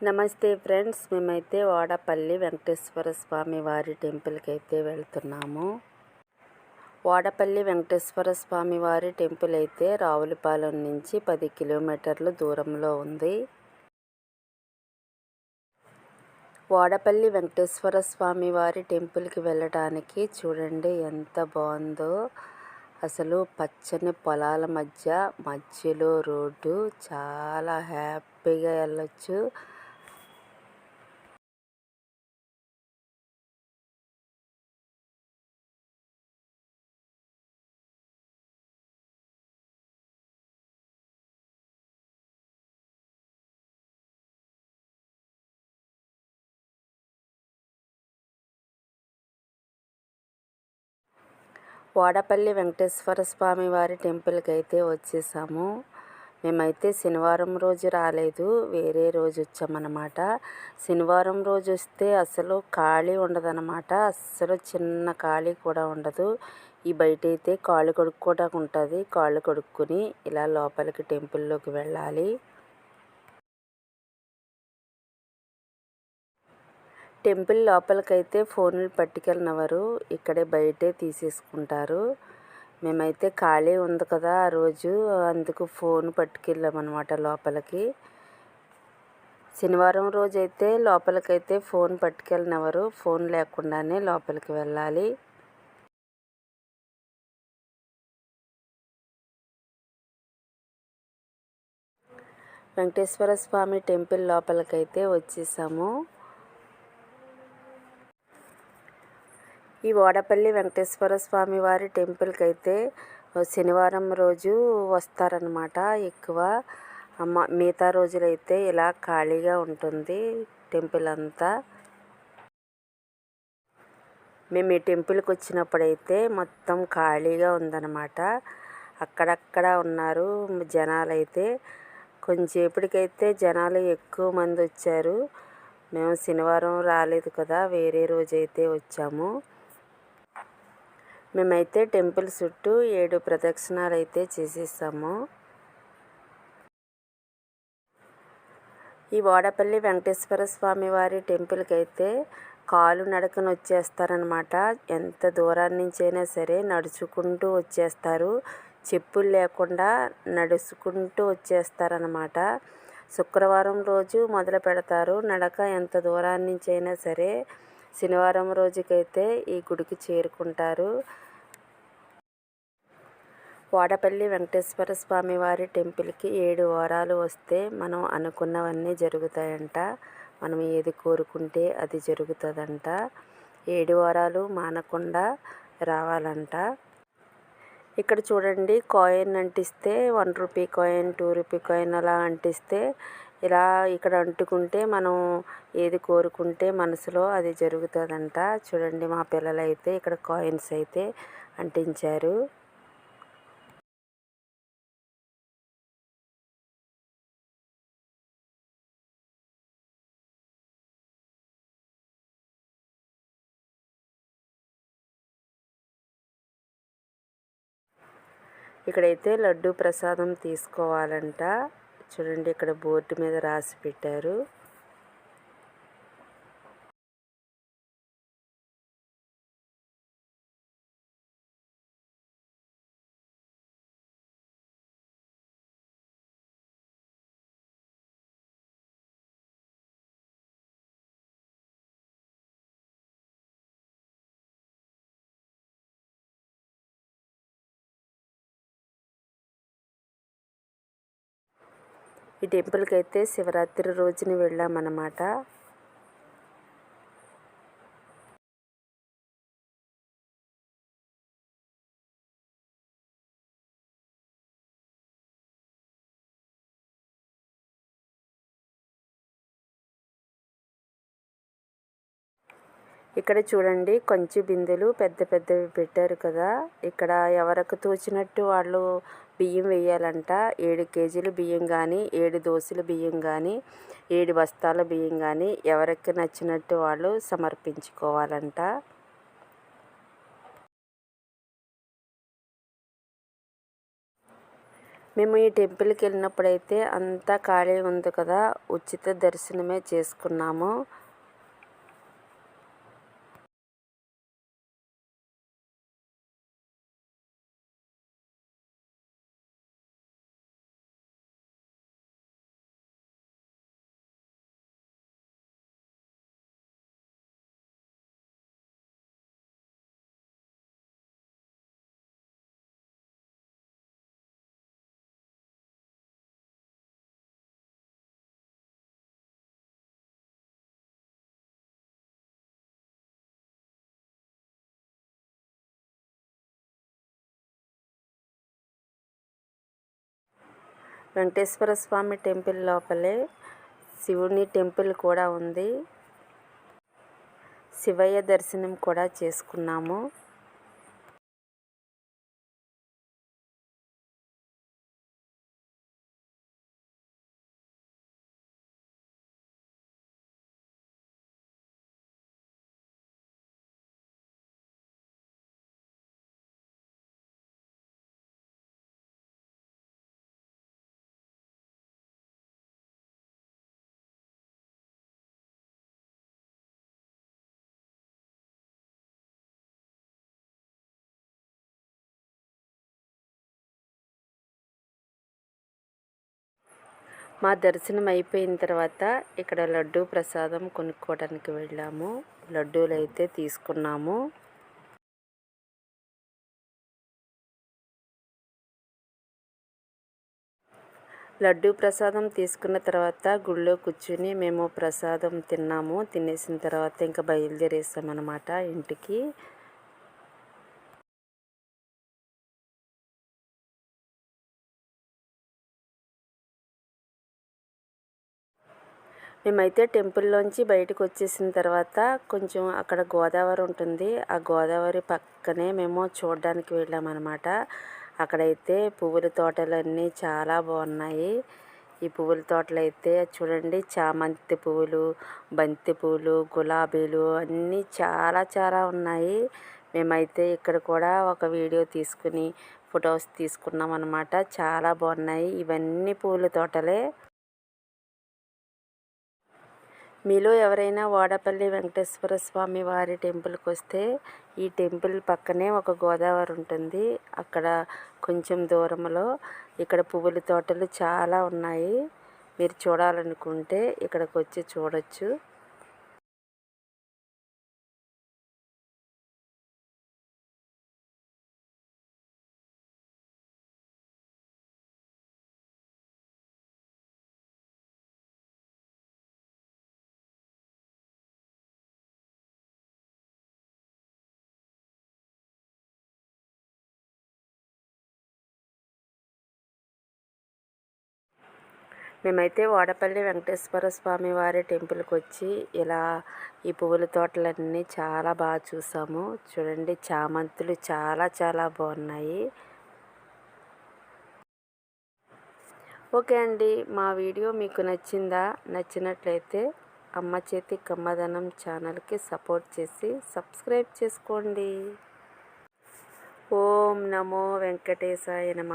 నమస్తే ఫ్రెండ్స్ మేమైతే వాడపల్లి వెంకటేశ్వర స్వామి వారి టెంపుల్కి అయితే వెళ్తున్నాము. వాడపల్లి వెంకటేశ్వర స్వామి వారి టెంపుల్ అయితే రావులపాలెం నుంచి పది కిలోమీటర్ల దూరంలో ఉంది. వాడపల్లి వెంకటేశ్వర స్వామి వారి టెంపుల్కి వెళ్ళడానికి చూడండి ఎంత బాగుందో. అసలు పచ్చని పొలాల మధ్య మధ్యలో రోడ్డు చాలా హ్యాపీగా వెళ్ళొచ్చు. వాడపల్లి వెంకటేశ్వర స్వామి వారి టెంపుల్కి అయితే వచ్చేసాము. మేమైతే శనివారం రోజు రాలేదు వేరే రోజు వచ్చామన్నమాట. శనివారం రోజు వస్తే అసలు ఖాళీ ఉండదన్నమాట. అస్సలు చిన్న ఖాళీ కూడా ఉండదు. ఈ బయట అయితే కాళ్ళు కొడుక్కోవడానికి ఉంటుంది. కాళ్ళు కొడుక్కుని ఇలా లోపలికి టెంపుల్లోకి వెళ్ళాలి. టెంపుల్ లోపలికైతే ఫోన్లు పట్టుకెళ్ళినవారు. ఇక్కడే బయటే తీసేసుకుంటారు. మేమైతే ఖాళీ ఉంది కదా ఆ రోజు అందుకు ఫోన్ పట్టుకెళ్ళామన్నమాట లోపలికి. శనివారం రోజు అయితే లోపలికైతే ఫోన్ పట్టుకెళ్ళినవారు. ఫోన్ లేకుండానే లోపలికి వెళ్ళాలి. వెంకటేశ్వర స్వామి టెంపుల్ లోపలికైతే వచ్చేసాము. ఈ వాడపల్లి వెంకటేశ్వర స్వామి వారి టెంపుల్కి అయితే శనివారం రోజు వస్తారనమాట ఎక్కువ. మిగతా రోజులైతే ఇలా ఖాళీగా ఉంటుంది టెంపుల్ అంతా మేము ఈ టెంపుల్కి వచ్చినప్పుడైతే మొత్తం ఖాళీగా ఉందన్నమాట. అక్కడక్కడ ఉన్నారు జనాలు అయితే కొంచెంసేపటికైతే జనాలు ఎక్కువ మంది వచ్చారు మేము శనివారం రాలేదు కదా వేరే రోజైతే వచ్చాము. మేమైతే టెంపుల్ చుట్టూ ఏడు ప్రదక్షిణాలు అయితే చేసేసాము ఈ వాడపల్లి వెంకటేశ్వర స్వామి వారి టెంపుల్కి అయితే కాలు నడకన వచ్చేస్తారనమాట ఎంత దూరాన్ని నుంచి అయినా సరే నడుచుకుంటూ వచ్చేస్తారు. చెప్పులు లేకుండా నడుచుకుంటూ వచ్చేస్తారనమాట శుక్రవారం రోజు మొదలు పెడతారు. నడక ఎంత దూరాన్ని నుంచి అయినా సరే శనివారం రోజుకైతే ఈ గుడికి చేరుకుంటారు. వాడపల్లి వెంకటేశ్వర స్వామి వారి టెంపుల్కి ఏడు వారాలు వస్తే మనం అనుకున్నవన్నీ జరుగుతాయంట. మనం ఏది కోరుకుంటే అది జరుగుతుందంట. ఏడు వారాలు మానకుండా రావాలంట. ఇక్కడ చూడండి కాయిన్ అంటిస్తే one rupee coin two rupee coin అలా అంటిస్తే ఇలా ఇక్కడ అంటుకుంటే మనం ఏది కోరుకుంటే మనసులో అది జరుగుతుందంట. చూడండి మా పిల్లలు అయితే ఇక్కడ కాయిన్స్ అయితే అంటించారు. ఇక్కడైతే లడ్డు ప్రసాదం తీసుకోవాలంట. చూడండి ఇక్కడ బోర్డు మీద రాసి పెట్టారు. ఈ టెంపుల్కి అయితే శివరాత్రి రోజున వెళ్ళామన్నమాట. ఇక్కడ చూడండి కొంచెం బిందెలు పెద్ద పెద్దవి పెట్టారు కదా. ఇక్కడ ఎవరికి తోచినట్టు వాళ్ళు బియ్యం వేయాలంట. ఏడు కేజీలు బియ్యం కానీ ఏడు దోశల బియ్యం కానీ ఏడు బస్తాల బియ్యం కానీ ఎవరికి నచ్చినట్టు వాళ్ళు సమర్పించుకోవాలంట. మేము ఈ టెంపుల్కి వెళ్ళినప్పుడైతే అంతా ఖాళీ ఉంది కదా. ఉచిత దర్శనమే చేసుకున్నాము. వెంకటేశ్వర స్వామి టెంపుల్ లోపలే శివుని టెంపుల్ కూడా ఉంది. శివయ్య దర్శనం కూడా చేసుకున్నాము. మా దర్శనం అయిపోయిన తర్వాత ఇక్కడ లడ్డూ ప్రసాదం కొనుక్కోవడానికి వెళ్ళాము. లడ్డూలు అయితే తీసుకున్నాము. లడ్డూ ప్రసాదం తీసుకున్న తర్వాత గుళ్ళో కూర్చుని మేము ప్రసాదం తిన్నాము. తినేసిన తర్వాత ఇంకా బయలుదేరేసామన్నమాట ఇంటికి. మేమైతే టెంపుల్లోంచి బయటకు వచ్చేసిన తర్వాత కొంచెం అక్కడ గోదావరి ఉంటుంది. ఆ గోదావరి పక్కనే మేము చూడడానికి వెళ్ళామన్నమాట. అక్కడైతే పువ్వుల తోటలన్నీ చాలా బాగున్నాయి. ఈ పువ్వుల తోటలు అయితే చూడండి చామంతి పువ్వులు బంతి పువ్వులు గులాబీలు అన్నీ చాలా చాలా ఉన్నాయి. మేమైతే ఇక్కడ కూడా ఒక వీడియో తీసుకుని ఫొటోస్ తీసుకున్నాం అనమాట చాలా బాగున్నాయి. ఇవన్నీ పూల తోటలే. మీలో ఎవరైనా వాడపల్లి వెంకటేశ్వర స్వామి వారి టెంపుల్కి వస్తే ఈ టెంపుల్ పక్కనే ఒక గోదావరి ఉంటుంది. అక్కడ కొంచెం దూరంలో ఇక్కడ పువ్వుల తోటలు చాలా ఉన్నాయి. మీరు చూడాలనుకుంటే ఇక్కడికి వచ్చి చూడొచ్చు. మేమైతే వాడపల్లి వెంకటేశ్వర స్వామి వారి టెంపుల్కి వచ్చి ఇలా ఈ పువ్వుల తోటలన్నీ చాలా బాగా చూసాము. చూడండి చామంతులు చాలా చాలా బాగున్నాయి. ఓకే అండి మా వీడియో మీకు నచ్చిందా? నచ్చినట్లయితే అమ్మ చేతి కమ్మదనం ఛానల్కి సపోర్ట్ చేసి సబ్స్క్రైబ్ చేసుకోండి. ఓం నమో వెంకటేశాయ నమ.